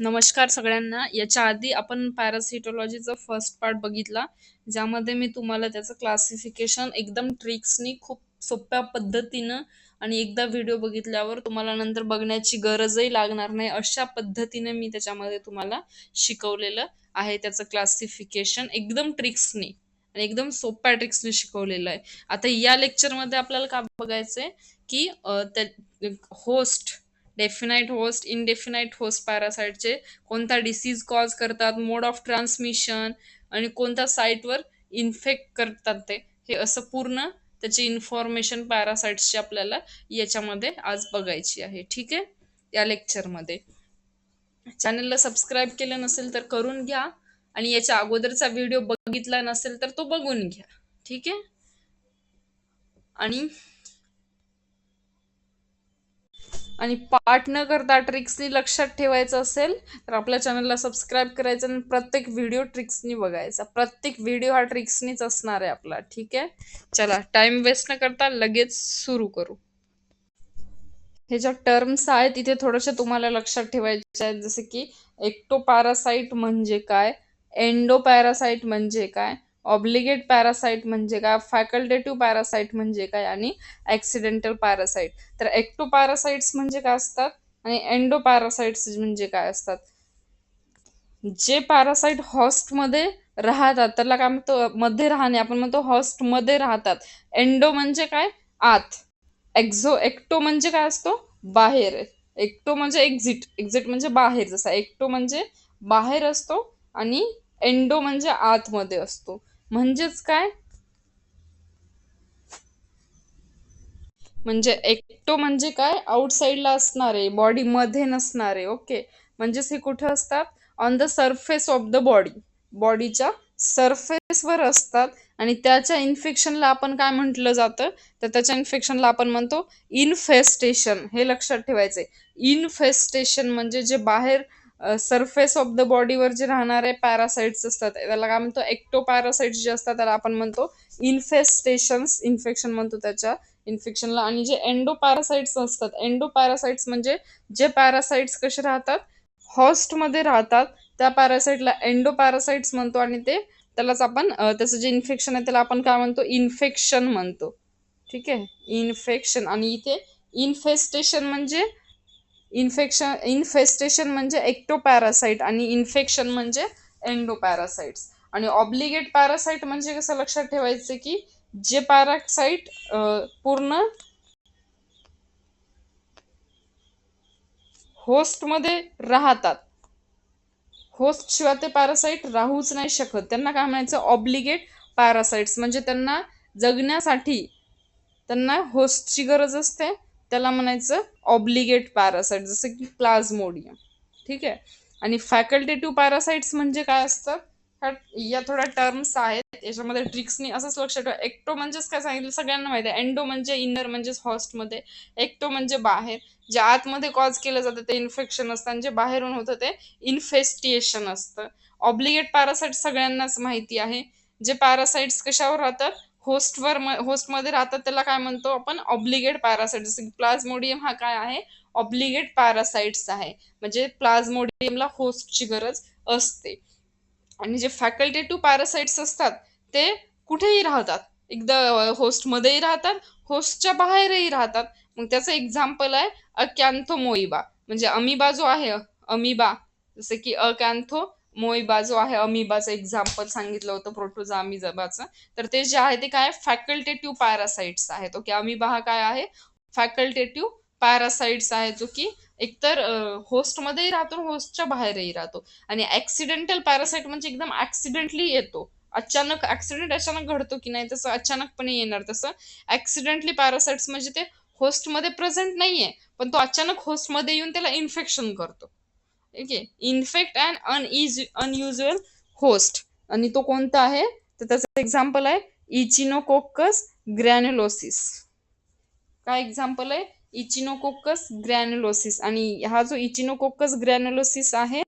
नमस्कार सगळ्यांना. याच्या आधी आपण पॅरासिटॉलॉजीचा फर्स्ट पार्ट बघितला, ज्यामध्ये मी तुम्हाला त्याचं क्लासिफिकेशन एकदम ट्रिक्सनी खूप सोप्या पद्धतीनं आणि एकदा व्हिडिओ बघितल्यावर तुम्हाला नंतर बघण्याची गरजही लागणार नाही, अशा पद्धतीने मी त्याच्यामध्ये तुम्हाला शिकवलेलं आहे. त्याचं क्लासिफिकेशन एकदम ट्रिक्सनी आणि एकदम सोप्या ट्रिक्सनी शिकवलेलं आहे. आता या लेक्चरमध्ये आपल्याला काय बघायचंय, की त्या host, definite host, indefinite host पॅरासाईटचे कोणता डिसीज कॉज करतात, मोड ऑफ ट्रान्समिशन आणि कोणत्या साईटवर इन्फेक्ट करतात ते, हे असं पूर्ण त्याची इन्फॉर्मेशन पॅरासाईट्सची आपल्याला याच्यामध्ये आज बघायची आहे. ठीक आहे? या लेक्चरमध्ये. चॅनलला सबस्क्राईब केलं नसेल तर करून घ्या आणि याच्या अगोदरचा व्हिडिओ बघितला नसेल तर तो बघून घ्या. ठीक आहे? आणि आणि पाठ न करता ट्रिक्सनी लक्षात ठेवायचं असेल तर आपल्या चॅनलला सबस्क्राईब करायचं आणि प्रत्येक व्हिडिओ ट्रिक्सनी बघायचा. प्रत्येक व्हिडिओ हा ट्रिक्सनीच असणार आहे आपला. ठीक आहे? चला टाइम वेस्ट न करता लगेच सुरू करू. हे ज्या टर्म्स आहेत इथे थोडंसे तुम्हाला लक्षात ठेवायचे आहेत. जसं की एक्टोपॅरासाइट म्हणजे काय, एंडोपॅरासाईट म्हणजे काय, ऑब्लिगेट पॅरासाईट म्हणजे काय, फॅकल्टेटिव्ह पॅरासाईट म्हणजे काय आणि ॲक्सिडेंटल पॅरासाईट तर एक्टो पॅरासाईट्स म्हणजे काय असतात आणि एंडोपॅरासाइट्स म्हणजे काय असतात. जे पॅरासाइट हॉस्टमध्ये राहतात त्याला काय म्हणतो, मध्ये राहणे आपण म्हणतो हॉस्टमध्ये राहतात. एंडो म्हणजे काय, आत. एक्झो एक्टो म्हणजे काय असतो, बाहेर. एक्टो म्हणजे एक्झिट, एक्झिट म्हणजे बाहेर. जसा एक्टो म्हणजे बाहेर असतो आणि एंडो म्हणजे आतमध्ये असतो. म्हणजेच काय, म्हणजे एकटो म्हणजे काय, आउटसाइडला असणारे, बॉडीमध्ये नसणारे. ओके. म्हणजेच हे कुठे असतात, on the surface of the body, बॉडीच्या सरफेसवर असतात आणि त्याच्या इन्फेक्शनला आपण काय म्हटलं जातं, तर त्याच्या इन्फेक्शनला आपण म्हणतो इन्फेस्टेशन. हे लक्षात ठेवायचंय. इन्फेस्टेशन म्हणजे जे बाहेर सरफेस ऑफ द बॉडीवर जे राहणारे पॅरासाइट्स असतात त्याला काय म्हणतो, एक्टोपॅरासाइट्स जे असतात त्याला आपण म्हणतो इन्फेस्टेशन्स. इन्फेक्शन म्हणतो त्याच्या इन्फेक्शनला. आणि जे एंडोपॅरासाइट्स असतात, एंडोपॅरासाइट्स म्हणजे जे पॅरासाइट्स कसे राहतात, हॉस्टमध्ये राहतात, त्या पॅरासाइटला एंडोपॅरासाइट्स म्हणतो आणि ते त्यालाच आपण त्याचं जे इन्फेक्शन आहे त्याला आपण काय म्हणतो, इन्फेक्शन म्हणतो. ठीक आहे? इन्फेक्शन. आणि इथे इन्फेस्टेशन म्हणजे इन्फेक्शन इन्फेस्टेशन म्हणजे एक्टोपॅरासाईट आणि इन्फेक्शन म्हणजे एंडोपॅरासाइट्स. आणि ऑब्लिगेट पॅरासाईट म्हणजे कसं लक्षात ठेवायचं, की जे पॅरासाईट पूर्ण होस्टमध्ये राहतात. होस्ट शिवाय ते पॅरासाईट राहूच नाही शकत. त्यांना काय म्हणायचं, ऑब्लिगेट पॅरासाइट्स. म्हणजे त्यांना जगण्यासाठी त्यांना होस्टची गरज असते. त्याला म्हणायचं ऑब्लिगेट पॅरासाईट जसं की प्लाझ्मोडियम. ठीक आहे? आणि फॅकल्टेटिव्ह पॅरासाईट्स म्हणजे काय असतं, या थोड्या टर्म्स आहेत. याच्यामध्ये ट्रिक्सनी असंच लक्षात ठेवा. एक्टो म्हणजेच काय सांगितलं सगळ्यांना माहिती आहे. एंडो म्हणजे इनर म्हणजेच हॉस्टमध्ये. एक्टो म्हणजे बाहेर. जे आतमध्ये कॉज केलं जातं ते इन्फेक्शन असतं आणि जे बाहेरून होतं ते इन्फेस्टिएशन असतं. ऑब्लिगेट पॅरासाइट सगळ्यांनाच माहिती आहे. जे पॅरासाईट्स कशावर राहतात, होस्टवर होस्टमध्ये राहतात त्याला काय म्हणतो आपण, ऑब्लिगेट पॅरासाइट. जसं की प्लाझ्मोडियम हा काय आहे, ऑब्लिगेट पॅरासाइट्स आहे. म्हणजे प्लाझ्मोडियमला होस्टची गरज असते. आणि जे फॅकल्टेटिव्ह पॅरासाइट्स असतात ते कुठेही राहतात. एकदा होस्टमध्येही राहतात, होस्टच्या बाहेरही राहतात. मग त्याचं एक्झाम्पल आहे अकॅन्थोमोइबा. म्हणजे अमिबा जो आहे, अमिबा जसं की अकॅन्थो अकॅन्थोमोइबा जो आहे, अमिबाचं एक्झाम्पल सांगितलं होतं प्रोटोजा अमिजाबाचं तर ते जे आहे ते काय फॅकल्टेटिव्ह पॅरासाइट्स आहेत. ओके. अमिबा हा काय आहे, फॅकल्टेटिव्ह पॅरासाइट्स आहे, जो की एकतर होस्टमध्येही राहतो, होस्टच्या बाहेरही राहतो. आणि ऍक्सिडेंटल पॅरासाइट म्हणजे एकदम ऍक्सिडेंटली येतो. अचानक ऍक्सिडेंट अचानक घडतो की नाही, तसं अचानकपणे येणार. तसं ऍक्सिडेंटली पॅरासाइट्स म्हणजे ते होस्टमध्ये प्रेझेंट नाहीये, पण तो अचानक होस्टमध्ये येऊन त्याला इन्फेक्शन करतो. ओके. इन्फेक्ट अँड अनइज अनयुज्युअल होस्ट. आणि तो कोणता आहे, तर त्याचं एक्झाम्पल आहे इचिनोकोकस ग्रॅन्युलोसिस. काय एक्झाम्पल आहे, इचिनोकोकस ग्रॅन्युलोसिस. आणि हा जो इचिनोकोकस ग्रॅन्युलोसिस आहे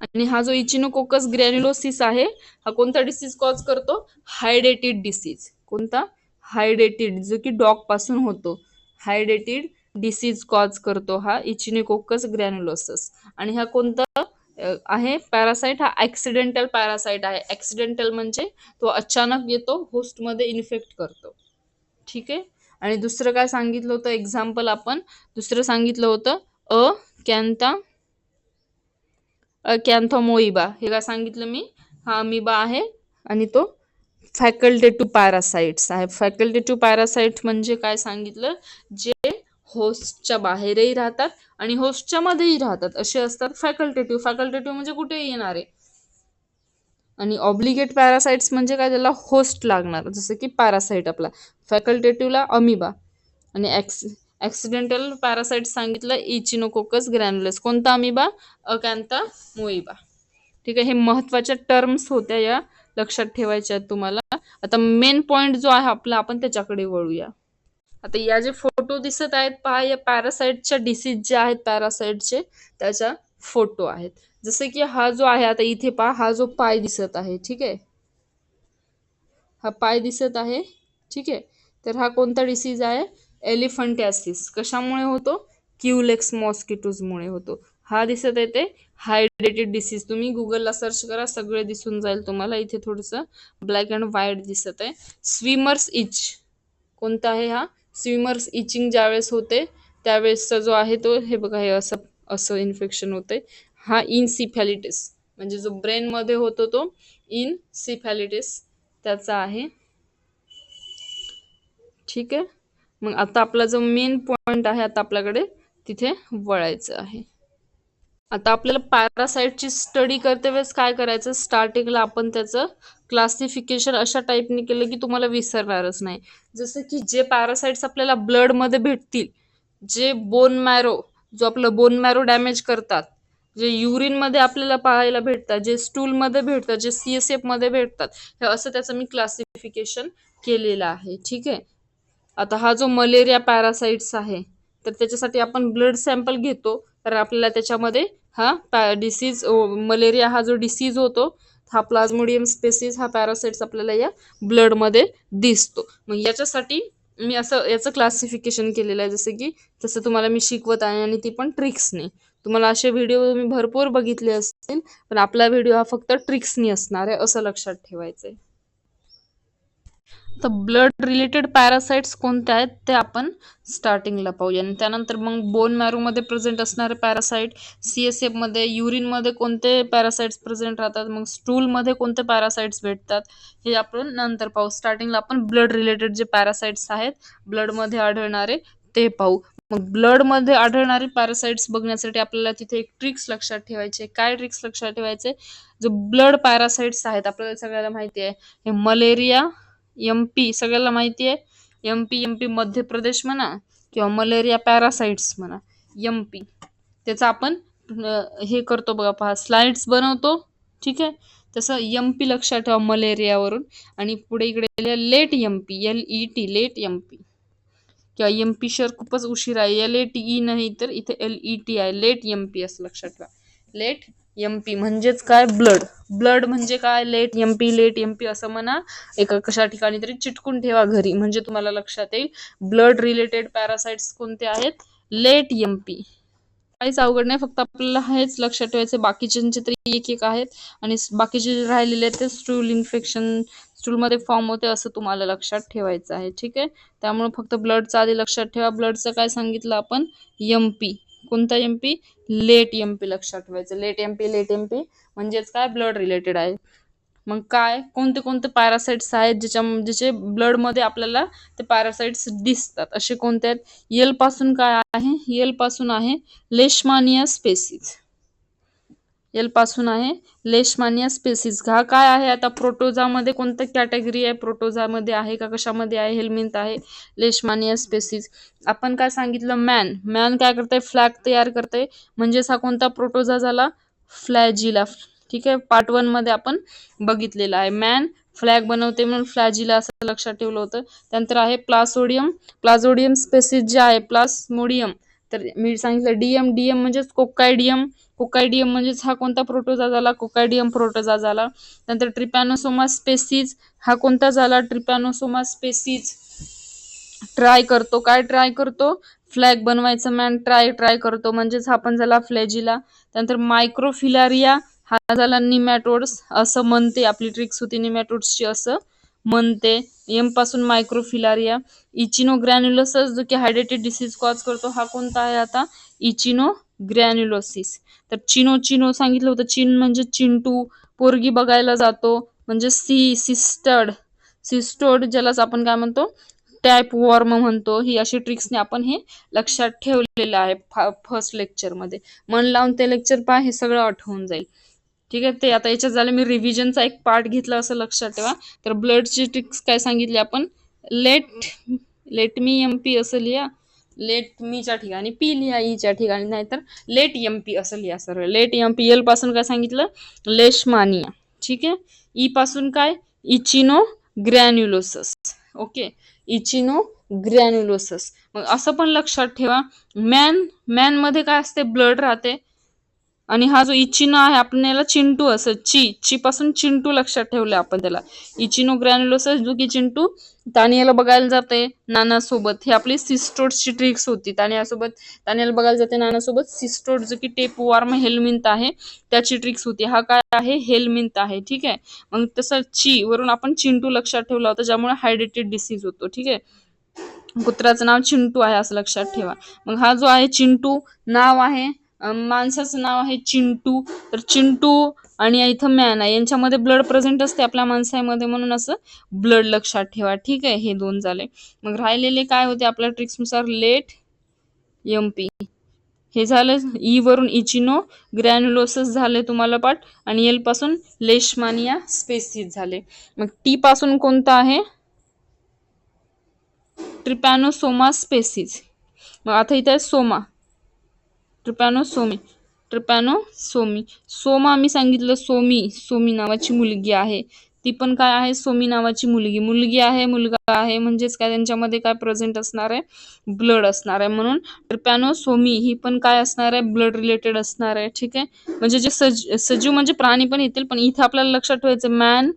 आणि हा जो इचिनोकोकस ग्रॅन्युलोसिस आहे, हा कोणता डिसीज कॉज करतो, हायडेटेड डिसीज. कोणता, हायडेटेड जो की डॉगपासून होतो. हायडेटेड डिसीज कॉज करतो हा इचिनोकोकस ग्रॅन्युलोसिस आणि हा कोणता आहे? पॅरासाइट हा ऍक्सिडेंटल पॅरासाइट आहे. ॲक्सिडेंटल म्हणजे तो अचानक येतो होस्टमध्ये इन्फेक्ट करतो. ठीक आहे? आणि दुसरं काय सांगितलं होतं? एक्झाम्पल आपण. दुसरं सांगितलं होतं अ कॅन्था कॅन्थोमोइबा. हे काय सांगितलं मी? हा अमिबा आहे आणि तो फॅकल्टेटिव्ह पॅरासाइट्स आहे. फॅकल्टेटिव्ह पॅरासाइट म्हणजे काय सांगितलं? जे होस्टच्या बाहेरही राहतात आणि होस्टच्या मध्येही राहतात. असे असतात फॅकल्टेटिव्ह फॅकल्टेटिव्ह म्हणजे कुठेही येणारे. आणि ऑब्लिगेट पॅरासाइट्स म्हणजे काय? त्याला होस्ट लागणार. जसं की पॅरासाइट आपला. फॅकल्टेटिव्हला अमिबा आणि ॲक्स ऍक्सिडेंटल पॅरासाइट सांगितलं इचिनोकोकस ग्रॅन्युलस कोणता अमिबा अकॅन्ता मोईबा ठीक आहे? हे महत्त्वाच्या टर्म्स होत्या या. लक्षात ठेवायच्या आहेत तुम्हाला. आता मेन पॉईंट जो आहे आपला आपण त्याच्याकडे वळूया. आता या जे फोटो दिसत आहेत पहा या पॅरासाइटच्या डिसीज जे आहेत पॅरासाइटचे त्याच्या फोटो आहेत. जसे की हा जो आहे आता इथे पहा हा जो पाय दिसत आहे ठीक आहे? हा पाय दिसत आहे ठीक आहे? तर हा कोणता डिसीज आहे? एलिफंटॅसिस कशामुळे होतो? क्युलेक्स मॉस्किटोजमुळे होतो. हा दिसत आहे ते हायड्रेटेड डिसीज तुम्ही गुगलला सर्च करा सगळे दिसून जाईल तुम्हाला. इथे थोडंसं ब्लॅक अँड व्हाईट दिसत आहे. स्विमर्स इच कोणता आहे हा? स्विमर्स इचिंग ज्यावेळेस होते त्यावेळेसचा जो आहे तो हे बघा हे असं असं इन्फेक्शन होते हा इनसिफॅलिटिस म्हणजे जो ब्रेनमध्ये होतो तो इनसिफॅलिटिस त्याचा आहे. ठीक आहे? मग आता आपला जो मेन पॉइंट आहे आता आपल्याकडे तिथे वळायचं आहे. आता आपल्याला पॅरासाईटची स्टडी करते वेळेस काय करायचं? स्टार्टिंगला आपण त्याचं क्लासिफिकेशन अशा टाईपने केलं की तुम्हाला विसरणारच नाही. जसं की जे पॅरासाईट्स आपल्याला ब्लडमध्ये भेटतील जे बोन मॅरो जो आपलं बोन मॅरो डॅमेज करतात जे युरिनमध्ये आपल्याला पाहायला भेटतात जे स्टूलमध्ये भेटतात जे सी एस एफमध्ये भेटतात हे असं त्याचं मी क्लासिफिकेशन केलेलं आहे. ठीक आहे? आता हा जो मलेरिया पॅरासाईट्स आहे तर त्याच्यासाठी आपण ब्लड सॅम्पल घेतो तर आपल्याला त्याच्यामध्ये हा पॅ डिसीज मलेरिया हा जो डिसीज होतो हा प्लाझ्मोडियम स्पेसिस हा पॅरासाइट्स आपल्याला या ब्लडमध्ये दिसतो. मग याच्यासाठी मी असं याचं क्लासिफिकेशन केलेलं आहे जसं की तसं तुम्हाला मी शिकवत आहे आणि ती पण ट्रिक्सने तुम्हाला असे व्हिडिओ मी भरपूर बघितले असतील पण आपला व्हिडिओ हा फक्त ट्रिक्सनी असणार आहे असं लक्षात ठेवायचं आहे तर ब्लड रिलेटेड पॅरासाइट्स कोणते आहेत ते आपण स्टार्टिंगला पाहूया. आणि त्यानंतर मग बोन मॅरोमध्ये प्रेझेंट असणारे पॅरासाइट सी एस एफमध्ये युरिनमध्ये कोणते पॅरासाइट्स प्रेझेंट राहतात मग स्टूलमध्ये कोणते पॅरासाइट्स भेटतात हे आपण नंतर पाहू. स्टार्टिंगला आपण ब्लड रिलेटेड जे पॅरासाइट्स आहेत ब्लडमध्ये आढळणारे ते पाहू. मग ब्लडमध्ये आढळणारे पॅरासाइट्स बघण्यासाठी आपल्याला तिथे एक ट्रिक्स लक्षात ठेवायचे. काय ट्रिक्स लक्षात ठेवायचे? जो ब्लड पॅरासाइट्स आहेत आपल्याला सगळ्याला माहिती आहे हे मलेरिया एम पी सगळ्याला माहिती आहे. एम पी एम पी मध्य प्रदेश म्हणा किंवा मलेरिया पॅरासाइट्स म्हणा. एम पी त्याचं आपण हे करतो बघा पहा स्लाइड्स बनवतो. ठीक आहे? तसं एम पी लक्षात ठेवा मलेरियावरून. आणि पुढे इकडे let M P L E T let M P किंवा एम पी शर खूपच उशीर आहे. एल ए टी ई नाही तर इथे एल ई टी आहे लेट एम पी असं लक्षात ठेवा. लेट एम पी म्हणजेच काय? ब्लड ब्लड म्हणजे काय? Let M P let M P असं म्हणा. एका कशा ठिकाणी तरी चिटकून ठेवा घरी. म्हणजे तुम्हाला लक्षात येईल. ब्लड रिलेटेड पॅरासाइट्स कोणते आहेत? लेट एम पी काहीच अवघड नाही. फक्त आपल्याला हेच लक्षात ठेवायचे बाकीच्यांचे तरी एक एक आहेत. आणि बाकीचे जे राहिलेले आहेत ते स्टूल इन्फेक्शन स्टूलमध्ये फॉर्म होते असं तुम्हाला लक्षात ठेवायचं आहे. ठीक आहे? त्यामुळे फक्त ब्लडचं आधी लक्षात ठेवा. ब्लडचं काय सांगितलं आपण? एम पी कोणता M P let M P लक्षात ठेवायचं. Let M P let M P म्हणजेच काय? ब्लड रिलेटेड आहे. मग काय? कोणते कोणते पॅरासाइट्स आहेत ज्याच्या ज्याचे ब्लडमध्ये आपल्याला ते पॅरासाइट्स दिसतात? असे कोणते आहेत? येलपासून काय आहे? येलपासून आहे लेशमानिया स्पेसिस एलपासून आहे. लेशमानिया स्पेसिस हा काय आहे आता? प्रोटोझामध्ये कोणतं कॅटेगरी आहे? प्रोटोझामध्ये आहे का? कशामध्ये आहे? हेल्मिंथ आहे. लेशमानिया स्पेसिस आपण काय सांगितलं? मॅन मॅन काय करतंय? फ्लॅग तयार करतंय. म्हणजेच हा कोणता प्रोटोझा झाला? फ्लॅजिला ठीक आहे? पार्ट वनमध्ये आपण बघितलेला आहे. मॅन फ्लॅग बनवते म्हणून फ्लॅजिला असं लक्षात ठेवलं होतं. त्यानंतर आहे प्लासोडियम प्लाझोडियम स्पेसिस जे आहे प्लास्मोडियम तर मी सांगितलं डीएम डीएम म्हणजेच कोकायडियम कोकायडियम म्हणजेच हा कोणता प्रोटोजा झाला कोकायडियम प्रोटोझा झाला नंतर ट्रिपॅनोसोमा स्पेसिस हा कोणता झाला? ट्रिपॅनोसोमा स्पेसिस ट्राय करतो. काय ट्राय करतो? फ्लॅग बनवायचा मॅन ट्राय ट्राय करतो. म्हणजेच हा पण झाला फ्लॅजिला त्यानंतर मायक्रोफिलारिया हा झाला निमॅटोड्स असं म्हणते. आपली ट्रिक्स होती निमॅटोड्सची असं म्हणते. एमपासून मायक्रोफिलारिया इचिनो ग्रॅन्युलोसस जो की हायड्रेटेड डिसीज कॉज करतो हा कोणता आहे आता? इचिनो ग्रॅन्युलोसिस. तर चिनो चिनो सांगितलं होतं. चिन म्हणजे चिंटू. पोरगी बघायला जातो. म्हणजे सी सिस्टर्ड. सिस्टोड ज्यालाच आपण काय म्हणतो? टॅप वॉर्म म्हणतो. ही अशी ट्रिक्सने आपण हे लक्षात ठेवलेलं आहे फर्स्ट लेक्चरमध्ये. मन लावून ते लेक्चर पहा हे सगळं आठवून जाईल. ठीक आहे? ते आता याच्यात झालं. मी रिव्हिजनचा एक पार्ट घेतला असं लक्षात ठेवा. तर ब्लडची ट्रिक्स काय सांगितली आपण? Let let me M P असं लिहा. लेट मीच्या ठिकाणी पी लिहा e ईच्या ठिकाणी नाहीतर लेट एम पी असं लिहा सरळ. लेट एम पी एलपासून काय सांगितलं? लेशमानिया ठीक आहे? ई पासून काय? इचिनो ग्रॅन्युलोसस ओके इचिनो ग्रॅन्युलोसस मग असं पण लक्षात ठेवा. मॅन मॅनमध्ये काय असते? ब्लड राहते. आणि हा जो इचिनो आहे आपण याला चिंटू असं ची ची पासून चिंटू लक्षात ठेवलं आपण त्याला. इचिनो ग्रॅन्युलोसस जो की चिंटू तानियाला बघायला जाते नानासोबत. ही आपली सिस्टोडची ट्रिक्स होती. तानियासोबत तानियाला बघायला जाते नानासोबत सिस्टोड जो की टेप वॉर्म हेलमिंत आहे. त्याची ट्रिक्स होती. हा काय आहे? हेलमिंत आहे. ठीक आहे? मग तसं ची वरून आपण चिंटू लक्षात ठेवला होता ज्यामुळे हायड्रेटेड डिसीज होतो. ठीक आहे? कुत्र्याचं नाव चिंटू आहे असं लक्षात ठेवा. मग हा जो आहे चिंटू नाव आहे माणसाचं नाव आहे चिंटू. तर चिंटू आणि इथं मॅन आहे यांच्यामध्ये ब्लड प्रेझेंट असते आपल्या माणसामध्ये म्हणून असं ब्लड लक्षात ठेवा. ठीक आहे? हे दोन झाले. मग राहिलेले काय होते आपल्या ट्रिक्सनुसार लेट एम पी हे झालं ई वरून इचिनो ग्रॅन्युलोसस झाले तुम्हाला पाठ आणि एलपासून लेशमानिया स्पेसिस झाले. मग टी पासून कोणतं आहे? Trypanosoma species. मग आता इथे सोमा. ट्रिपॅनोसोमी ट्रिपॅनोसोमी सोमा. मी सांगितलं सोमी. सोमी नावाची मुलगी आहे. ती पण काय आहे? सोमी नावाची मुलगी. मुलगी आहे मुलगा आहे. म्हणजेच काय? त्यांच्यामध्ये काय प्रेझेंट असणार आहे? ब्लड असणार आहे. म्हणून ट्रिपॅनोसोमी ही पण काय असणार आहे? ब्लड रिलेटेड असणार आहे. ठीक आहे? म्हणजे जे सज सजीव म्हणजे प्राणी पण येतील पण इथे आपल्याला लक्षात ठेवायचं मॅन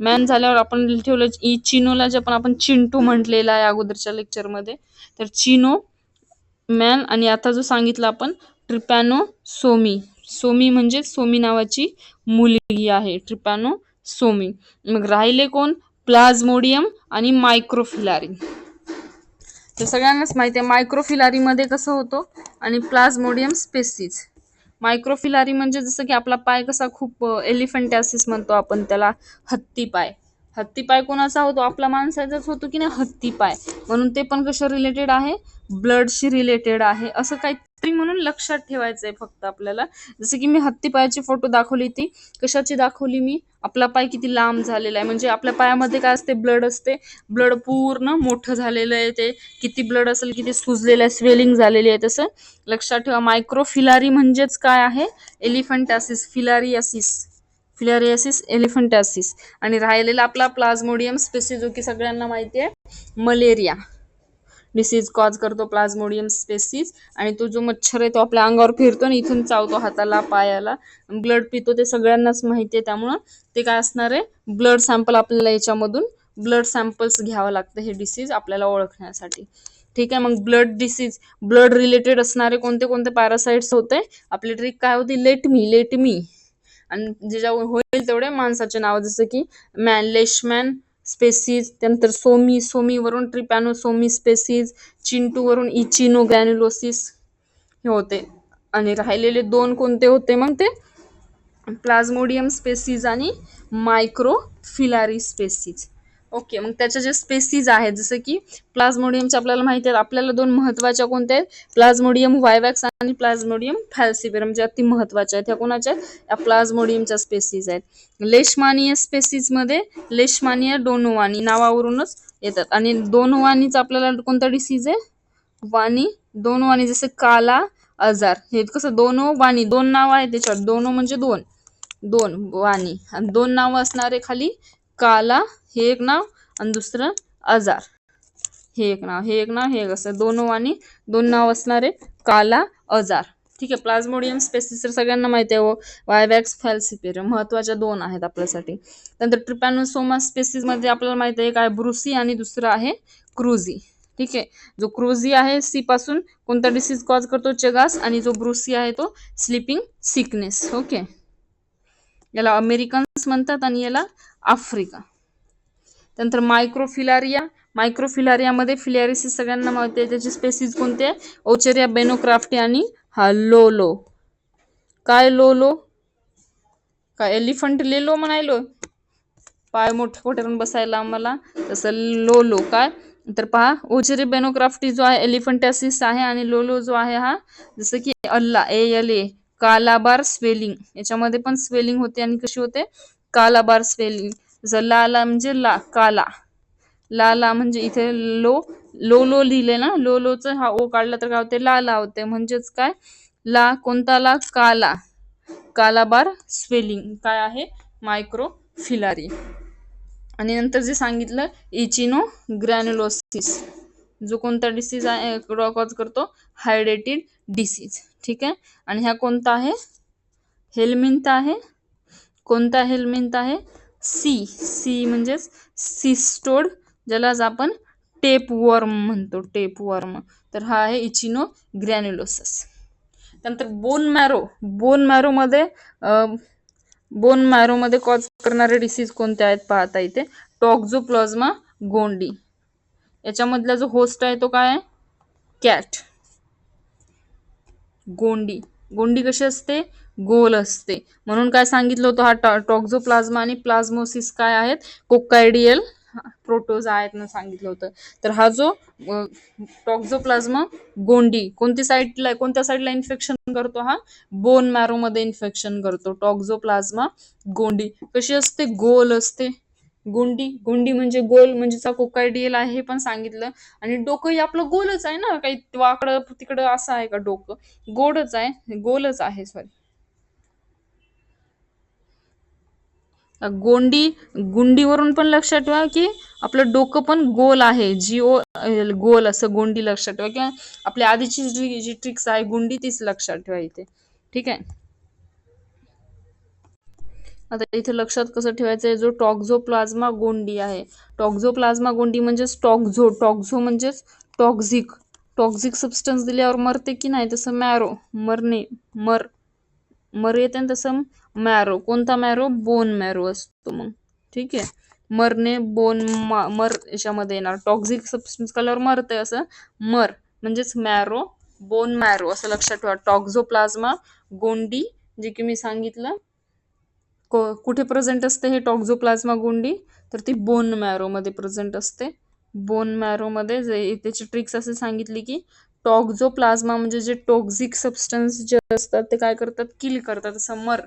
मॅन झाल्यावर आपण ठेवलं ई चिनोला जे पण आपण चिंटू म्हटलेला आहे अगोदरच्या लेक्चरमध्ये तर चिनो मॅन. आणि आता जो सांगितला आपण ट्रिपॅनो सोमी. सोमी म्हणजे सोमी नावाची मुलगी आहे. ट्रिपॅनो सोमी. मग राहिले कोण? प्लाझ्मोडियम आणि मायक्रोफिलारी. तर सगळ्यांनाच माहिती आहे मायक्रोफिलारीमध्ये कसं होतं आणि प्लाझ्मोडियम स्पेसिस. मायक्रोफिलारी म्हणजे जसं की आपला पाय कसा खूप एलिफंटॅसिस म्हणतो आपण त्याला हत्ती पाय. हत्ती पाय कोणाचा होतो? आपला माणसाचाच होतो की नाही? हत्ती पाय म्हणून ते पण कशा रिलेटेड आहे? ब्लडशी रिलेटेड आहे. असं काहीतरी म्हणून लक्षात ठेवायचं आहे फक्त आपल्याला. जसं की मी हत्ती पायाची फोटो दाखवली ती. कशाची दाखवली मी? आपला पाय किती लांब झालेला आहे. म्हणजे आपल्या पायामध्ये काय असते? ब्लड असते. ब्लड पूर्ण मोठं झालेलं आहे ते. किती ब्लड असेल किती सुजलेलं आहे स्वेलिंग झालेली आहे तसं. लक्षात ठेवा मायक्रोफिलारी म्हणजेच काय आहे? एलिफंटॅसिस फिलारियासिस फिलारियासिस एलिफंटासिस आणि राहिलेला आपला प्लाझ्मोडियम स्पेसिस जो की सगळ्यांना माहिती आहे मलेरिया डिसीज कॉज करतो प्लाझ्मोडियम स्पेसिस आणि तो जो मच्छर आहे तो आपल्या अंगावर फिरतो आणि इथून चावतो हाताला पायाला. ब्लड पितो ते सगळ्यांनाच माहिती आहे. त्यामुळं ते काय असणार आहे? ब्लड सॅम्पल आपल्याला याच्यामधून ब्लड सॅम्पल्स घ्यावं लागतं हे डिसीज आपल्याला ओळखण्यासाठी. ठीक आहे मग ब्लड डिसीज ब्लड रिलेटेड असणारे कोणते कोणते पॅरासाइट्स होते? आपली ट्रिक काय होती? लेट मी लेट मी आणि जे होईल तेवढे माणसाचे नाव जसं की मॅन लेशमॅन स्पेसिस त्यानंतर सोमी सोमीवरून ट्रिपॅनो सोमी स्पेसिस चिंटूवरून इचिनो ग्रॅन्युलोसिस हे होते. आणि राहिलेले दोन कोणते होते मग ते? प्लाझ्मोडियम स्पेसिस आणि मायक्रोफिलारी स्पेसिस ओके मग त्याच्या जे स्पेसिस आहेत जसं की प्लाझ्मोडियमचे आपल्याला माहिती आहेत आपल्याला दोन महत्त्वाच्या कोणत्या आहेत? प्लाझ्मोडियम वायवॅक्स आणि प्लाझ्मोडियम फॅल्सिपेरम ज्या अति महत्त्वाच्या आहेत. ह्या कोणाच्या आहेत? या प्लाझ्मोडियमच्या स्पेसिस आहेत. लेशमानिया स्पेसिसमध्ये लेशमानिया डोनोवानी नावावरूनच येतात. आणि डोनोवानीचा आपल्याला कोणता डिसीज आहे? वाणी. दोन वाणी जसं काला आजार. हे कसं? दोनो वाणी. दोन नाव आहेत त्याच्यावर. दोनो म्हणजे दोन. दोन वाणी. आणि दोन नावं असणारे खाली काला हे एक नाव आणि दुसरं आजार. हे एक नाव हे एक नाव हे एक असं. दोन आणि दोन नाव असणारे काला अजार ठीक आहे प्लाझ्मोडियम स्पेसिस तर सगळ्यांना माहिती आहे हो. वायवॅक्स फॅल्सिपेर महत्त्वाच्या दोन आहेत आपल्यासाठी. नंतर ट्रिपॅनोसोमा स्पेसिसमध्ये आपल्याला माहिती आहे काय ब्रुसी आणि दुसरं आहे क्रुझी. ठीक आहे जो क्रुझी आहे सी पासून कोणता डिसीज कॉज करतो? चगास आणि जो ब्रुसी आहे तो स्लिपिंग सिकनेस ओके. याला अमेरिकन्स म्हणतात आणि याला आफ्रिका. त्यानंतर मायक्रोफिलारिया. मायक्रोफिलारियामध्ये फिलॅरिसिस सगळ्यांना माहिती आहे त्याचे स्पेसिस कोणते आहे? ओचेरिया बेनोक्राफ्टी आणि हा लोलो. काय लोलो? काय एलिफंट लेलो म्हणायलो? पाय मोठे कोठ्यावरून बसायला आम्हाला? तसं लोलो. काय? तर पहा ओचेरी बेनोक्राफ्टी जो आहे एलिफंटॅसिस आहे आणि लोलो जो आहे हा जसं की अल्ला A L A Calabar swelling. याच्यामध्ये पण स्वेलिंग होते आणि कशी होते? Calabar swelling. जर लाला म्हणजे ला काला. लाला म्हणजे इथे लो लो लो लिहिले ना? लो लोचं हा ओ काढला तर काय होते? लाला होते. म्हणजेच काय? ला कोणता ला? काला. Calabar swelling. काय आहे? मायक्रो फिलारी आणि नंतर जे सांगितलं इचिनो ग्रॅन्युलोसिस जो कोणता डिसीज आहे कॉज करतो हायड्रेटेड डिसीज ठीक आहे? आणि ह्या कोणता आहे? हेल्मिंथ आहे. कोणता हेल्मिंथ आहे? सी सी म्हणजेच सिस्टोड ज्याला आज आपण टेप वर्म म्हणतो टेप वर्म तर हा आहे इचिनो ग्रॅन्युलोसस. त्यानंतर बोन मॅरो बोन मॅरोमध्ये बोन मॅरोमध्ये कॉज करणारे डिसीज कोणते आहेत पाहता इथे? टॉक्झोप्लॉझमा गोंडी. याच्यामधला जो होस्ट आहे तो काय आहे? कॅट. गोंडी. गोंडी कशी असते? गोल असते. म्हणून काय सांगितलं होतं हा टॉक्झोप्लाझ्मा आणि प्लाझ्मोसिस काय आहेत? कोकायडियल प्रोटोज आहेत ना सांगितलं होतं. तर हा जो टॉक्झोप्लाझ्मा गोंडी कोणती साईडला कोणत्या साईडला इन्फेक्शन करतो हा? बोन मॅरो मध्ये इन्फेक्शन करतो. टॉक्झोप्लाझ्मा गोंडी. कशी असते? गोल असते. गोंडी गोंडी म्हणजे गोल म्हणजे कोकायडियल आहे हे पण सांगितलं. आणि डोकंही आपलं गोलच आहे ना? काही वाकडं तिकडं असं आहे का डोकं? गोडच आहे. गोलच आहे सॉरी गोंडी गुंडीवरून पण लक्षात ठेवा की आपलं डोकं पण गोल आहे. जिओ गोल असं गोंडी लक्षात ठेवा. किंवा आपल्या आधीची जी जी ट्रिक्स आहे गुंडी तीच लक्षात ठेवा इथे. ठीक आहे? आता इथे लक्षात कसं ठेवायचं आहे जो टॉक्झोप्लाझ्मा गोंडी आहे. टॉक्झो प्लाझ्मा गोंडी म्हणजेच टॉक्झो टॉक्झो म्हणजेच टॉक्झिक. टॉक्झिक सबस्टन्स दिल्यावर मरते की नाही? तसं मॅरो मरणे मर मर येते तसं मॅरो. कोणता मॅरो? बोन मॅरो असतो मग. ठीक आहे? मरणे बोन मर याच्यामध्ये येणार. टॉक्झिक सबस्टन्स कलर मरते असं. मर म्हणजेच मॅरो बोन मॅरो असं लक्षात ठेवा. टॉक्झोप्लाझ्मा गोंडी जे की मी सांगितलं. कुठे प्रेझेंट असते हे टॉक्झोप्लाझ्मा गोंडी? तर ती बोन मॅरोमध्ये प्रेझेंट असते. बोन मॅरोमध्ये जे त्याची ट्रिक्स असे सांगितली की टॉक्झोप्लाझ्मा म्हणजे जे टॉक्झिक सबस्टन्स जे असतात ते काय करतात? किल करतात. असं मर.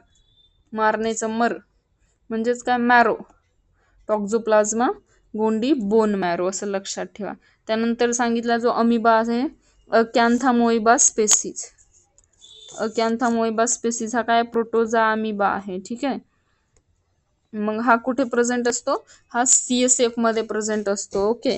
मारण्याचं मर म्हणजेच काय? Marrow toxoplasma gondii bone marrow असं लक्षात ठेवा. त्यानंतर सांगितला जो अमिबा आहे अकॅन्थामोइबा स्पेसिस अकॅन्थामोइबा स्पेसिस हा काय? प्रोटोजा अमिबा आहे. ठीक आहे? मग हा कुठे प्रेझेंट असतो? हा सी एस एफमध्ये प्रेझेंट असतो ओके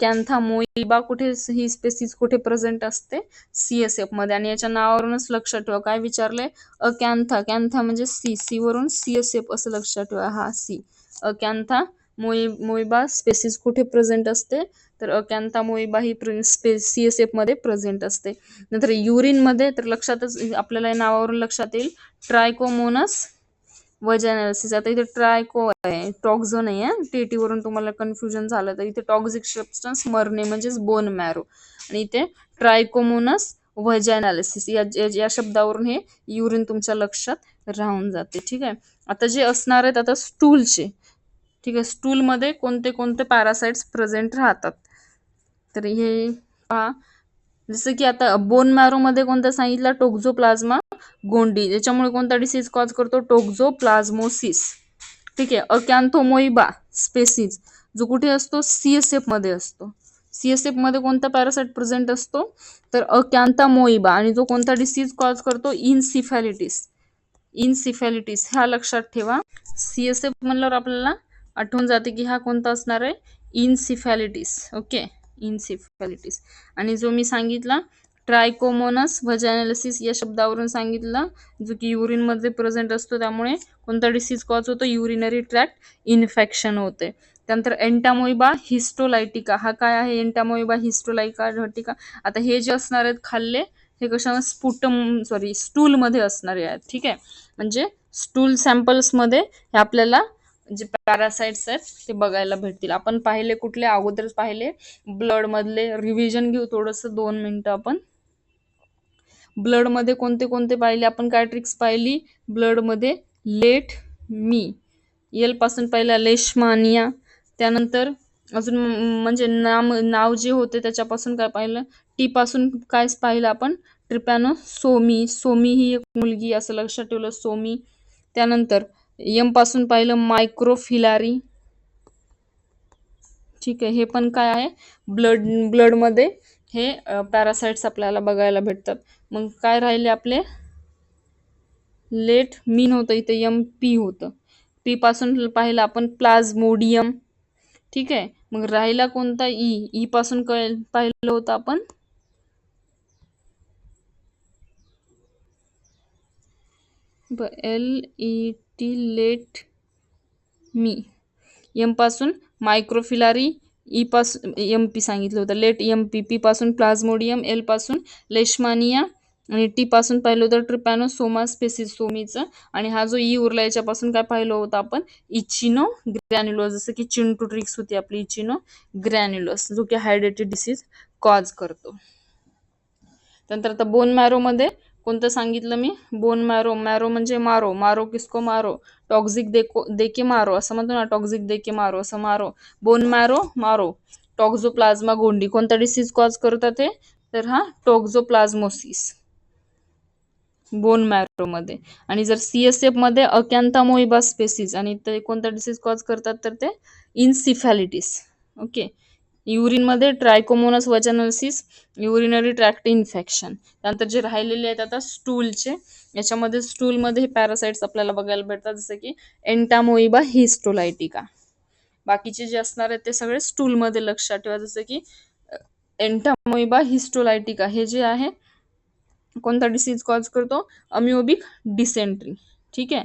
कॅन्थामोइबा कुठे ही स्पेसिस कुठे प्रेझेंट असते? सी एस एफमध्ये. आणि याच्या नावावरूनच लक्षात ठेवा. काय विचारलंय? Acantha cantha. म्हणजे सी सी वरून सी एस एफ असं लक्षात ठेवा. हा सी अकॅन्था मोई मोइबा स्पेसिस कुठे प्रेझेंट असते? तर अकॅन्था मोइबा ही स्पे सी एस एफमध्ये प्रेझेंट असते. नंतर युरिनमध्ये तर लक्षातच आपल्याला या नावावरून लक्षात येईल. ट्रायकोमोनस वजॅनालिसिस आता इथे ट्रायको आहे. टॉक्झो नाही आहे. टी टी वरून तुम्हाला कन्फ्युजन झालं तर इथे टॉक्झिक सबस्टन्स मरणे म्हणजेच बोन मॅरो आणि इथे ट्रायकोमोनस वजॅनालिसिस या या शब्दावरून हे युरिन तुमच्या लक्षात राहून जाते. ठीक आहे? आता जे असणार आहेत आता स्टूलचे ठीक आहे? स्टूलमध्ये कोणते कोणते पॅरासाइट्स प्रेझेंट राहतात? तर हे पहा. जसं की आता बोन मॅरोमध्ये कोणता सांगितलं? टोक्झोप्लाझ्मा गोंडी याच्यामुळे कोणता डिसीज कॉज करतो? टोक्झो प्लाझ्मोसिस ठीक आहे. अकॅन्थोमोइबा स्पेसिस जो कुठे असतो? सी एस एफमध्ये असतो. सी एस एफमध्ये कोणता पॅरासाइट प्रेझेंट असतो? तर अकॅन्थामोइबा आणि जो कोणता डिसीज कॉज करतो? इनसिफॅलिटीस इनसिफॅलिटीस ह्या लक्षात ठेवा. सी एस एफ म्हणल्यावर आपल्याला आठवून जाते की हा कोणता असणार आहे? इनसिफॅलिटीस ओके इनसिफॅलिटीस आणि जो मी सांगितला ट्रायकोमोनस व्हजॅनालिसिस या शब्दावरून सांगितलं जो की युरिनमध्ये प्रेझेंट असतो. त्यामुळे कोणता डिसीज कॉज होतो? युरिनरी ट्रॅक्ट इन्फेक्शन होते. त्यानंतर एंटामोइबा हिस्टोलायटिका हा काय आहे? एन्टामोइबा हिस्टोलायका हटिका आता हे जे असणार आहेत खाल्ले हे कशा स्पुटम सॉरी स्टूलमध्ये असणारे आहेत. ठीक आहे? म्हणजे स्टूल सॅम्पल्समध्ये हे आपल्याला जे पॅरासाइट्स आहेत ते बघायला भेटतील. आपण पाहिले कुठले? अगोदरच पाहिले. ब्लड मधले रिव्हिजन घेऊ. थोडंसं दोन मिनिटं आपण ब्लडमध्ये कोणते कोणते पाहिले? आपण काय ट्रिक्स पाहिली? ब्लडमध्ये लेट मी. येलपासून पासून पहिला लेशमानिया. त्यानंतर अजून म्हणजे नाम नाव जे होते त्याच्यापासून काय पाहिलं? टीपासून काय पाहिलं आपण? ट्रिपॅनो सोमी सोमी ही एक मुलगी असं लक्षात ठेवलं सोमी. त्यानंतर यमपासून पाहिलं मायक्रोफिलारी. ठीक आहे हे पण काय आहे? ब्लड ब्लडमध्ये हे पॅरासाइट्स आपल्याला बघायला भेटतात. मग काय राहिले आपले? लेट मीन होतं इथे यम पी होतं. पी पासून पाहिलं आपण प्लाझ्मोडियम. ठीक आहे? मग राहिला कोणता? ई. ई पासून कळ पाहिलं होतं आपण. L E T let me. यमपासून मायक्रोफिलारी E पासून एम पी सांगितलं होतं. लेट एम पी पी पासून प्लाझ्मोडियम एलपासून लेशमानिया आणि टी पासून पाहिलं होतं ट्रिपॅनो सोमा स्पेसिस सोमीचं आणि हा जो ई उरला याच्यापासून काय पाहिलं होतं आपण? इचिनो ग्रॅन्युलस जसं की चिंटू ट्रिक्स होती आपली इचिनो ग्रॅन्युलोस जो की हायड्रेटेड डिसीज कॉज करतो. त्यानंतर आता बोन मॅरोमध्ये कोणतं सांगितलं मी? बोन मॅरो मॅरो म्हणजे मारो. मारो किसको मारो? टॉक्झिक देखो देके मारो. असं म्हणतो ना टॉक्झिक देके मारो. असं मारो. बोन मॅरो मारो. टॉक्झोप्लाझ्मा गोंडी. कोणता डिसीज कॉज करतात ते? तर हा टॉक्झोप्लाझ्मोसिस बोन मॅरोमध्ये आणि जर सी एस एफमध्ये अकॅन्थामोइबा स्पेसिस आणि ते कोणता डिसीज कॉज करतात तर ते? Encephalitis okay युरिनमध्ये trichomonas vaginalis urinary tract infection. त्यानंतर जे राहिलेले आहेत आता स्टूलचे याच्यामध्ये स्टूलमध्ये पॅरासाइट्स आपल्याला बघायला भेटतात जसं की एंटामोइबा हिस्टोलायटिका बाकीचे जे असणार आहेत ते सगळे स्टूलमध्ये लक्षात ठेवा जसं की एंटामोइबा हिस्टोलायटिका हे जे आहे कोणता डिसीज कॉज करतो? Amoebic dysentery. ठीक आहे?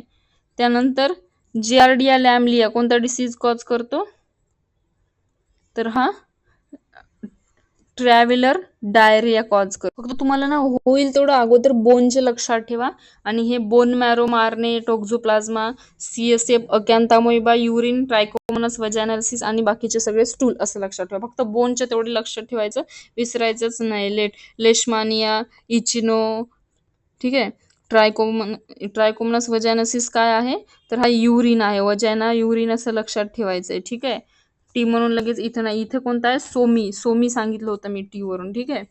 त्यानंतर जे आर जिआरडिया लॅमलिया कोणता डिसीज कॉज करतो? तर हा ट्रॅव्हलर डायरिया कॉज करतो फक्त तुम्हाला ना होईल तेवढं अगोदर बोनचे लक्षात ठेवा. आणि हे बोन मॅरो मारणे toxoplasma CSF S acanthamoeba urine trichomonas vaginalis आणि बाकीचे सगळे स्टूल असं लक्षात ठेवा. फक्त बोनचे तेवढे लक्षात ठेवायचं. विसरायचंच नाही. लेट लेशमानिया इचिनो ठीक आहे? ट्रायकोमन ट्रायकोमनस वजॅनसिस काय आहे? तर हा युरिन आहे. वजॅना युरिन असं लक्षात ठेवायचं आहे ठीक आहे? टी म्हणून लगेच इथं नाही. इथं कोणता आहे? सोमी. सोमी सांगितलं होतं मी टी वरून. ठीक आहे?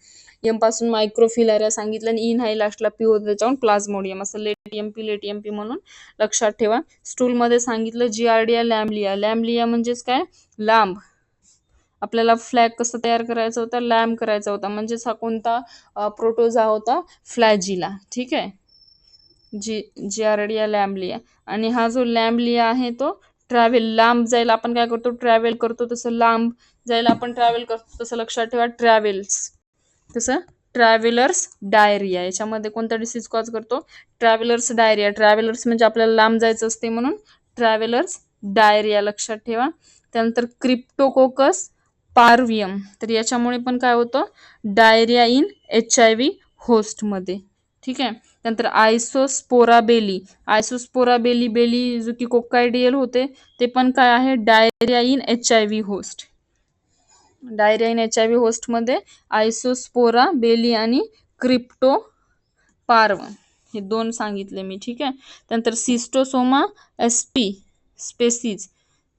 एमपासून मायक्रोफिलारिया सांगितलं आणि इन हाय लास्टला पी होतं त्याच्यावरून प्लाझ्मोडियम असं let M P let M P म्हणून लक्षात ठेवा. स्टूलमध्ये सांगितलं जिआरडिया लॅम्बलिया लॅम्बलिया म्हणजेच काय? लांब. आपल्याला फ्लॅग कसं तयार करायचा होता? लॅम्ब करायचा होता. म्हणजेच हा कोणता प्रोटोझा होता? फ्लॅजिला ठीक आहे? जी जिआरडिया लॅम्बलिया आणि हा जो लॅम्बलिया आहे तो ट्रॅव्हल लांब जायला आपण काय करतो? ट्रॅव्हल करतो. तसं लांब जायला आपण ट्रॅव्हल करतो. तसं लक्षात ठेवा ट्रॅव्हल्स तसं ट्रॅव्हलर्स डायरिया याच्यामध्ये कोणता डिसीज कॉज करतो? ट्रॅव्हलर्स डायरिया ट्रॅव्हलर्स म्हणजे आपल्याला लांब जायचं असते म्हणून ट्रॅव्हलर्स डायरिया लक्षात ठेवा. त्यानंतर क्रिप्टोकोकस पार्वियम तर याच्यामुळे पण काय होतं? Diarrhoea in H I V होस्टमध्ये ठीक आहे? त्यानंतर आयसोस्पोराबेली. आयसोस्पोराबेली आयसोस्पोरा बेली बेली जो की कोकायडियल होते ते पण काय आहे? Diarrhoea in H I V host. Diarrhoea in H I V होस्टमध्ये isospora belli आणि क्रिप्टो पार्व हे दोन सांगितले मी ठीक आहे? त्यानंतर सिस्टोसोमा एस पी स्पेसिज.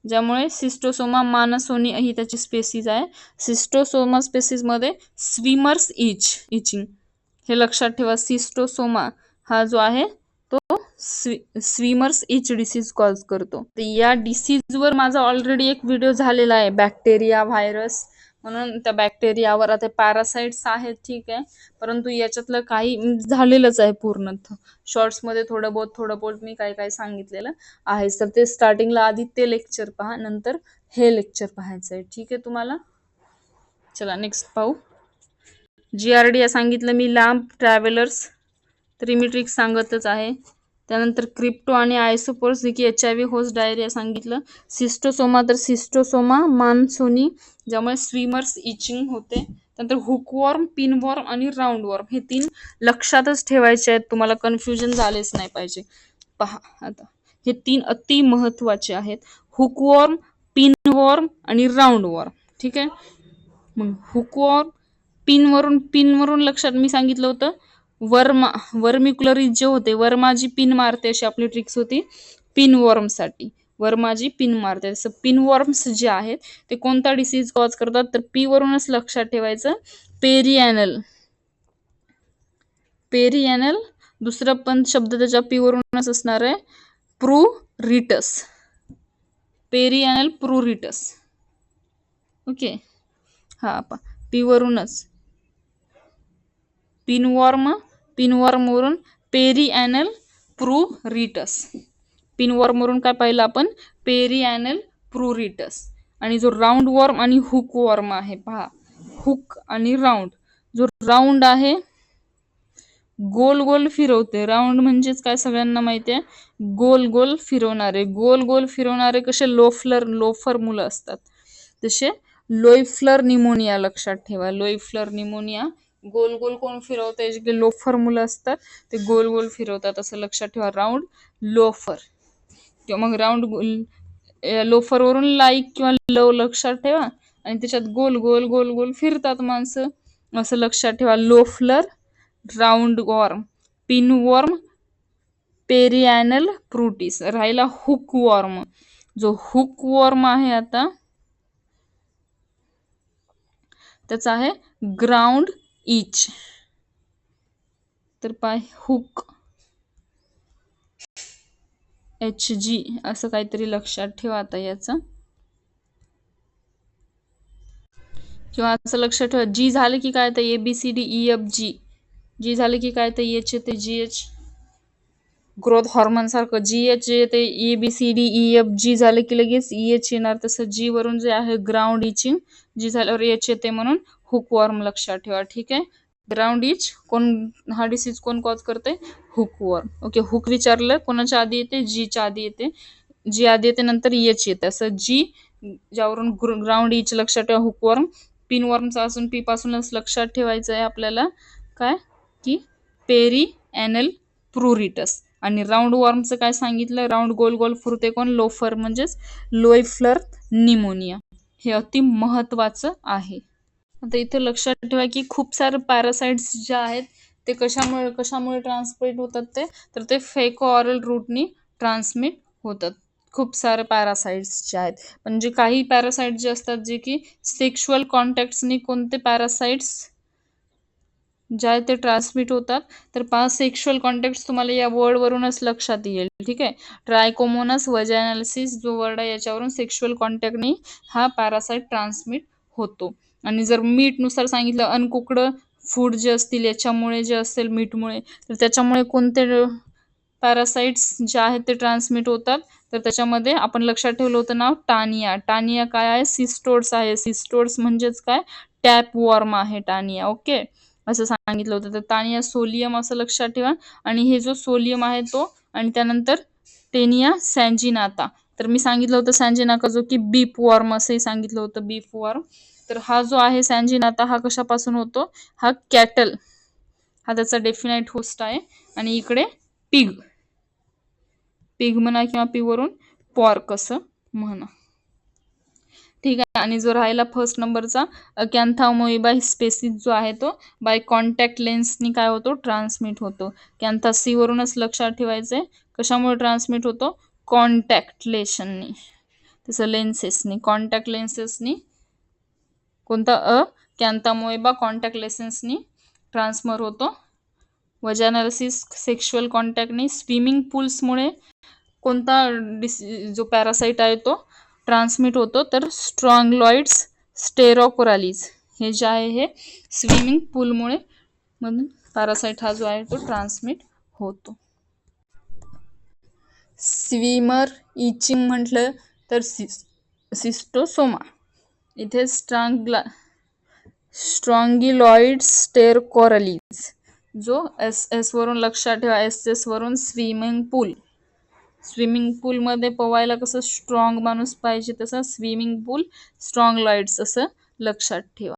ज्यामुळे सिस्टोसोमा मानसोनी ही त्याची स्पेसिज आहे. सिस्टोसोमा स्पेसिजमध्ये स्विमर्स इच इचिंग. हे लक्षात ठेवा सिस्टोसोमा हा जो आहे तो स्वी स्विमर्स इच डिसीज कॉज करतो. तर या डिसीजवर माझा ऑलरेडी एक व्हिडिओ झालेला आहे बॅक्टेरिया व्हायरस. म्हणून त्या बॅक्टेरियावर आता पॅरासाइट्स आहेत ठीक आहे. परंतु याच्यातलं काही झालेलंच आहे पूर्ण. शॉर्ट्समध्ये थोडं बहुत थोडं बहुत मी काय काय सांगितलेलं आहे तर ते स्टार्टिंगला आधी ते लेक्चर पहा नंतर हे लेक्चर पाहायचं आहे. ठीक आहे तुम्हाला? चला नेक्स्ट पाहू. जी आर डी सांगितलं मी लांब ट्रॅव्हलर्स त्रिमिट्रिक्स सांगतच आहे. त्यानंतर क्रिप्टो आणि आयसोपोर्स जे की H I V host diarrhoea सांगितलं. सिस्टोसोमा तर सिस्टोसोमा मानसोनी ज्यामुळे स्विमर्स इचिंग होते. त्यानंतर हुकवॉर्म पिनवॉर्म आणि राऊंड वॉर्म हे तीन लक्षातच ठेवायचे आहेत. तुम्हाला कन्फ्युजन झालेच नाही पाहिजे. पहा आता. हे तीन अति महत्त्वाचे आहेत. हुकवॉर्म पिनवॉर्म आणि राऊंड वॉर्म ठीक आहे? मग हुकवॉर्म पिनवरून पिनवरून लक्षात मी सांगितलं होतं. वर्मा वर्मिक्युलरीज जे होते वर्मा जी पिन मारते अशी आपली ट्रिक्स होती. पिनवॉर्मसाठी वर्मा जी पिन मारते. पिन पिनवॉर्म्स जे आहेत ते कोणता डिसीज कॉज करतात? तर पी वरूनच लक्षात ठेवायचं. पेरियॅनल पेरियॅनल दुसरा पण शब्द त्याच्या पी वरूनच असणार आहे. Pruritus pruritus okay? हा पा पी वरूनच. पिनवॉर्म पिनवॉर्मवरून पेरिॲनल प्रुरिटस. पिनवॉर्मवरून काय पाहिलं आपण? Perianal pruritus. आणि जो राऊंड वॉर्म आणि हुक वॉर्म आहे पहा. हुक आणि राऊंड. जो राऊंड आहे गोल गोल फिरवते. राऊंड म्हणजेच काय सगळ्यांना माहिती आहे? गोल गोल फिरवणारे. गोल गोल फिरवणारे कसे? लोफलर लोफर मुलं असतात. तसे लोईफ्लर निमोनिया लक्षात ठेवा. लोईफ्लर निमोनिया गोल गोल कोण फिरवते जे लोफर मुलं असतात ते गोल गोल फिरवतात. असं लक्षात ठेवा. राऊंड लोफर किंवा मग राऊंड लोफरवरून लाईक किंवा लव लक्षात ठेवा. आणि त्याच्यात गोल गोल गोल गोल फिरतात माणसं. असं लक्षात ठेवा. Loeffler roundworm pinworm perianal pruritus राहिला हुक वॉर्म जो हुक वॉर्म आहे आता त्याचा आहे ग्राउंड इच. तर पाय हुक. एच जी असं काहीतरी लक्षात ठेवा आता याचं. किंवा असं लक्षात ठेवा जी झालं की काय तर A B C D E F G G झालं की काय तर एच ते जी एच ग्रोथ हॉर्मोन सारखं जी एच येते A e, B C D E e, F G झालं की लगेच ई एच येणार. तसं जी वरून जे आहे ग्राउंड इचिंग जी झाल्यावर एच येते म्हणून हुकवॉर्म लक्षात ठेवा ठीक आहे? ग्राउंड इच कोण हा डिसीज कोण कॉज करते हुकवॉर्म ओके हुक विचारलं कोणाच्या आधी येते? जीच्या आधी येते. जी आधी येते नंतर एच येते. असं जी ज्यावरून ग्राउंड इच लक्षात ठेवा हुकवॉर्म पिनवॉर्मचा असून पी पासूनच लक्षात ठेवायचं आहे आपल्याला. काय? की पेरी ॲनल प्रुरिटस आणि राऊंड वॉर्मचं काय सांगितलं? राऊंड गोल गोल फुरते कोण? लोफर म्हणजेच लोयफ्लर निमोनिया. हे अति महत्त्वाचं आहे. आता इथे लक्षात ठेवा की खूप सारे पॅरासाइट्स जे आहेत ते कशामुळे कशामुळे ट्रान्समिट होतात ते? तर ते फेको ऑरल रूटनी ट्रान्समिट होतात. खूप सारे पॅरासाइट्स जे आहेत. म्हणजे काही पॅरासाइट जे असतात जे की सेक्शुअल कॉन्टॅक्ट्सनी कोणते पॅरासाइट्स ज्या ते ट्रान्समिट होतात तर पाच सेक्शुअल कॉन्टॅक्ट तुम्हाला या वर्डवरूनच लक्षात येईल ठीक आहे? ट्रायकोमोनस वजॅनालिसिस जो वर्ड आहे याच्यावरून सेक्शुअल कॉन्टॅक्टनी हा पॅरासाइट ट्रान्समिट होतो. आणि जर मीटनुसार सांगितलं अनकुकड फूड जे असतील याच्यामुळे जे असेल मीठमुळे तर त्याच्यामुळे कोणते पॅरासाइट्स जे आहेत ते ट्रान्समिट होतात? तर त्याच्यामध्ये आपण लक्षात ठेवलं होतं नाव टानिया. टानिया काय आहे? सिस्टोड्स आहे. सिस्टोड्स म्हणजेच काय? टॅप वॉर्म आहे टानिया. ओके असं सांगितलं होतं. तर तानिया सोलियम असं लक्षात ठेवा. आणि हे जो सोलियम आहे तो आणि त्यानंतर टेनिया सॅन्जिनाता. तर मी सांगितलं होतं सॅन्जिनाका जो की बीप वॉर्म असंही सांगितलं होतं बीप वॉर्म. तर हा जो आहे सॅन्जिनाता हा कशापासून होतो? हा कॅटल. हा त्याचा डेफिनाईट होस्ट आहे. आणि इकडे पिग. पिग म्हणा किंवा पिगवरून पॉर्क असं म्हणा. ठीक आहे. आणि जो राहिला फर्स्ट नंबरचा कॅन्थामोइबा स्पेसिस जो आहे तो बाय कॉन्टॅक्ट लेन्सनी काय होतो? ट्रान्समिट होतो. कॅन्था सी वरूनच लक्षात ठेवायचं आहे. कशामुळे ट्रान्समिट होतो? कॉन्टॅक्ट लेशननी तसं लेन्सेसनी कॉन्टॅक्ट लेन्सेसनी कोणता अ कॅन्थामोइबा कॉन्टॅक्ट लेन्सेसनी ट्रान्सफर होतो. वजॅनालिसिस सेक्शुअल कॉन्टॅक्टनी स्विमिंग पूल्समुळे कोणता डिस जो पॅरासाईट आहे तो ट्रान्समिट होतो. तर स्ट्रॉंगलॉइड्स स्टेरोकोरालीज हे जे आहे हे स्विमिंग पूलमुळे मधून पॅरासाईट हा जो आहे तो ट्रान्समिट होतो. स्विमर इचिंग म्हटलं तर सिस सिस्टोसोमा इथे स्ट्रांगला स्ट्रॉंगिलॉइड स्टेरकोरलीज जो एस एसवरून लक्षात ठेवा. एस एसवरून स्विमिंग पूल स्विमिंग पूलमध्ये पोवायला कसं स्ट्रॉंग माणूस पाहिजे तसं स्विमिंग पूल स्ट्रॉंग लाईट्स असं लक्षात ठेवा.